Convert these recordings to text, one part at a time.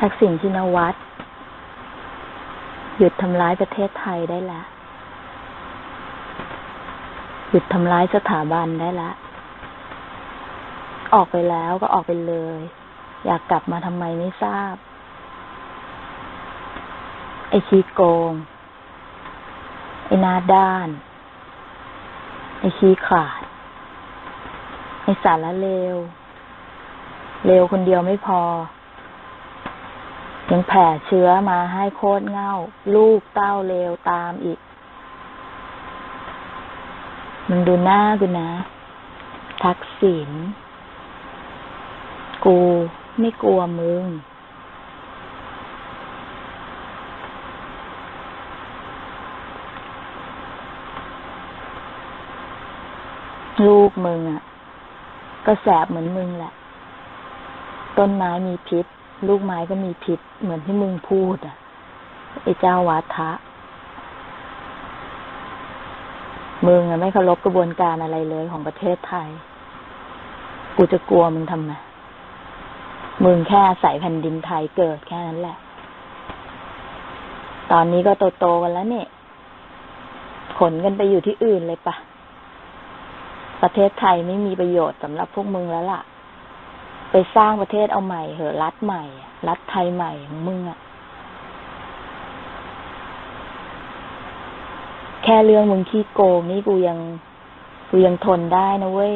ทักษิณชินวัตรหยุดทำร้ายประเทศไทยได้แล้วหยุดทำร้ายสถาบันได้แล้วออกไปแล้วก็ออกไปเลย อยากกลับมาทำไมไม่ทราบ ไอ้ขี้โกง ไอ้หนาด้าน ไอ้ขี้ขาด ไอ้สารละเลว เลวคนเดียวไม่พอ ยังแผ่เชื้อมาให้โคตรเง่า ลูกเต้าเลวตามอีก มันดูหน้ากูนะ ทักษิณกูไม่กลัวมึง ลูกมึงอะ ก็แสบเหมือนมึงแหละ ต้นไม้มีพิษ ลูกไม้ก็มีพิษเหมือนที่มึงพูดอะไอ้เจ้าวาทะ มึงอะไม่เคารพกระบวนการอะไรเลยของประเทศไทย กูจะกลัวมึงทำไมมึงแค่อาศัยแผ่นดินไทยเกิดแค่นั้นแหละ ตอนนี้ก็โตๆกันแล้วเนี่ย ขนกันไปอยู่ที่อื่นเลยปะ ประเทศไทยไม่มีประโยชน์สำหรับพวกมึงแล้วล่ะ ไปสร้างประเทศเอาใหม่เหอะรัฐใหม่ รัฐไทยใหม่ของมึงอะแค่เรื่องมึงขี้โกงนี่กูยังกูยังทนได้นะเว้ย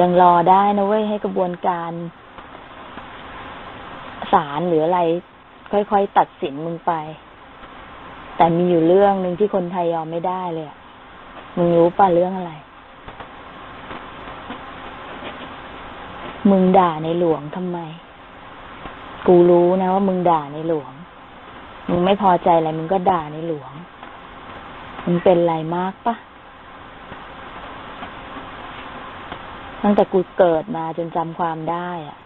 ยังรอได้นะเว้ยให้กระบวนการศาลหรืออะไร ค่อยๆตัดสินมึงไป แต่มีอยู่เรื่องหนึ่งที่คนไทยยอมไม่ได้เลยมึงรู้ป่ะเรื่องอะไร มึงด่าในหลวงทำไม กูรู้นะว่ามึงด่าในหลวง มึงไม่พอใจอะไรมึงก็ด่าในหลวง มึงเป็นไรมากปะตั้งแต่กูเกิดมาจนจำความได้อะ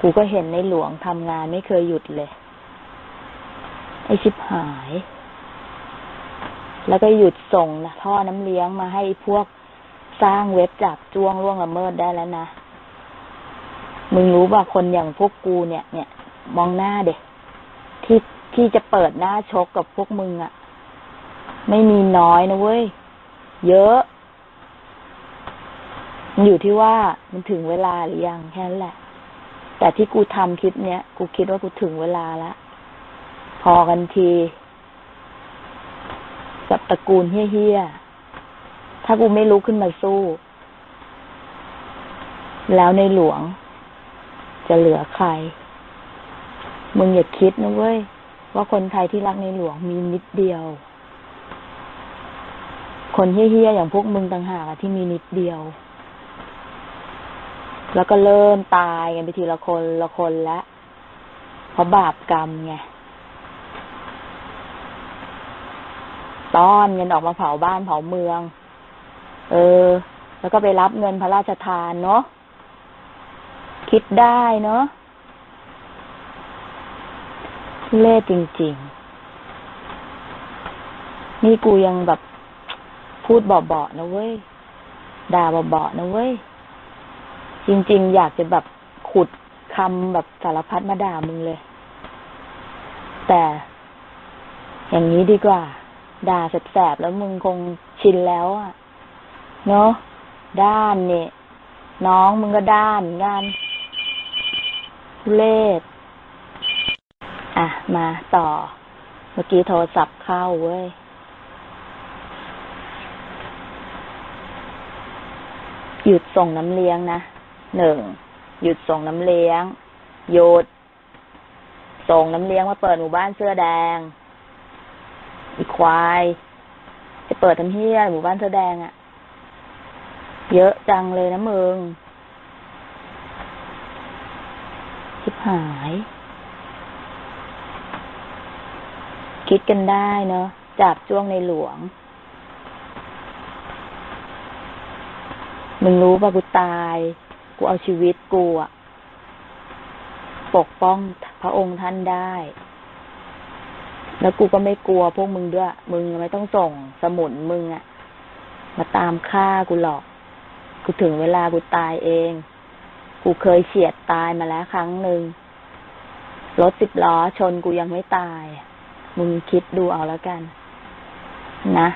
กูก็เห็นในหลวงทำงานไม่เคยหยุดเลย ไอชิบหาย แล้วก็หยุดส่งนะท่อน้ำเลี้ยงมาให้พวกสร้างเว็บจับจ้วงล่วงละเมิดได้แล้วนะ มึงรู้ป่ะคนอย่างพวกกูเนี่ย เนี่ยมองหน้าเด็กที่ที่จะเปิดหน้าชกกับพวกมึงอะ่ะ ไม่มีน้อยนะเว้ย เยอะมันอยู่ที่ว่ามันถึงเวลาหรือยังแค่นั้นแหละ แต่ที่กูทำคลิปเนี้ยกูคิดว่ากูถึงเวลาละพอกันที กับตระกูลเฮี้ยๆถ้ากูไม่ลุกขึ้นมาสู้ แล้วในหลวง จะเหลือใคร มึงอย่าคิดนะเว้ย ว่าคนไทยที่รักในหลวงมีนิดเดียว คนเฮี้ยๆอย่างพวกมึงต่างหากที่มีนิดเดียว แล้วก็เริ่มตายกันไปทีละคนละคนละเพราะบาปกรรมไงต้อนเงินออกมาเผาบ้านเผาเมือง เออ แล้วก็ไปรับเงินพระราชทานเนาะ คิดได้เนาะเล่จริง ๆ นี่กูยังแบบพูดเบาๆนะเว้ย ด่าเบาๆนะเว้ย จริง ๆ อยากจะแบบขุดคำแบบสารพัดมาด่ามึงเลย แต่ อย่างนี้ดีกว่า ด่าแสบๆแล้วมึงคงชินแล้วอะเนาะด้านเนี่ยน้องมึงก็ด้านงานุเลศอะ มาต่อ เมื่อกี้โทรศัพท์เข้าเว้ย หยุดส่งน้ำเลี้ยงนะหนึ่งหยุดส่งน้ำเลี้ยง หยุด ส่งน้ำเลี้ยงมาเปิดหมู่บ้านเสื้อแดง อีควายจะเปิดทำเฮียหมู่บ้านเสื้อแดงอะ่ะ เยอะจังเลยนะมึง ชิบ หาย คิดกันได้เนาะจับจ้วงในหลวง มึงรู้ป่ะกูตาย กูเอาชีวิตกูอะปกป้องพระองค์ท่านได้ แล้วกูก็ไม่กลัวพวกมึงด้วย มึงไม่ต้องส่งสมุนมึงอะมาตามฆ่ากูหรอก กูถึงเวลากูตายเอง กูเคยเฉียดตายมาแล้วครั้งหนึ่งรถสิบล้อชนกูยังไม่ตาย มึงคิดดูเอาแล้วกัน นะ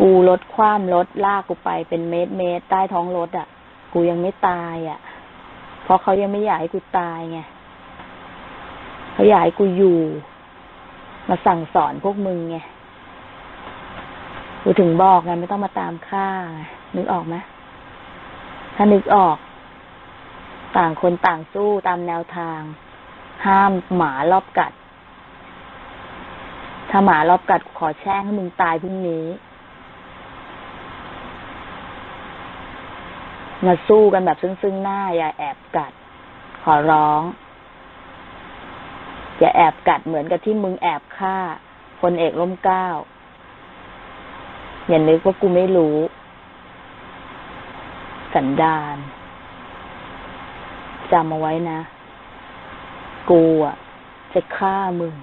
กูรถคว่ำรถลากกูไปเป็นเมตรเมตรใต้ท้องรถอะ่ะ กูยังไม่ตายอะ่ะ เพราะเขายังไม่อยากให้กูตายไงเขาอยากให้กูอยู่ มาสั่งสอนพวกมึงไง กูถึงบอกไงไม่ต้องมาตามฆ่าไงนึกออกไหมถ้านึกออก ต่างคนต่างสู้ตามแนวทาง ห้ามหมารอบกัด ถ้าหมารอบกัดกูขอแช่งให้มึงตายพรุ่งนี้มาสู้กันแบบซึ่งซึ่งหน้า อย่าแอบกัด ขอร้อง อย่าแอบกัดเหมือนกับที่มึงแอบฆ่าพลเอกร่มเก้าอย่านึกว่ากูไม่รู้ สันดาน จำเอาไว้นะ กูอะ จะฆ่ามึง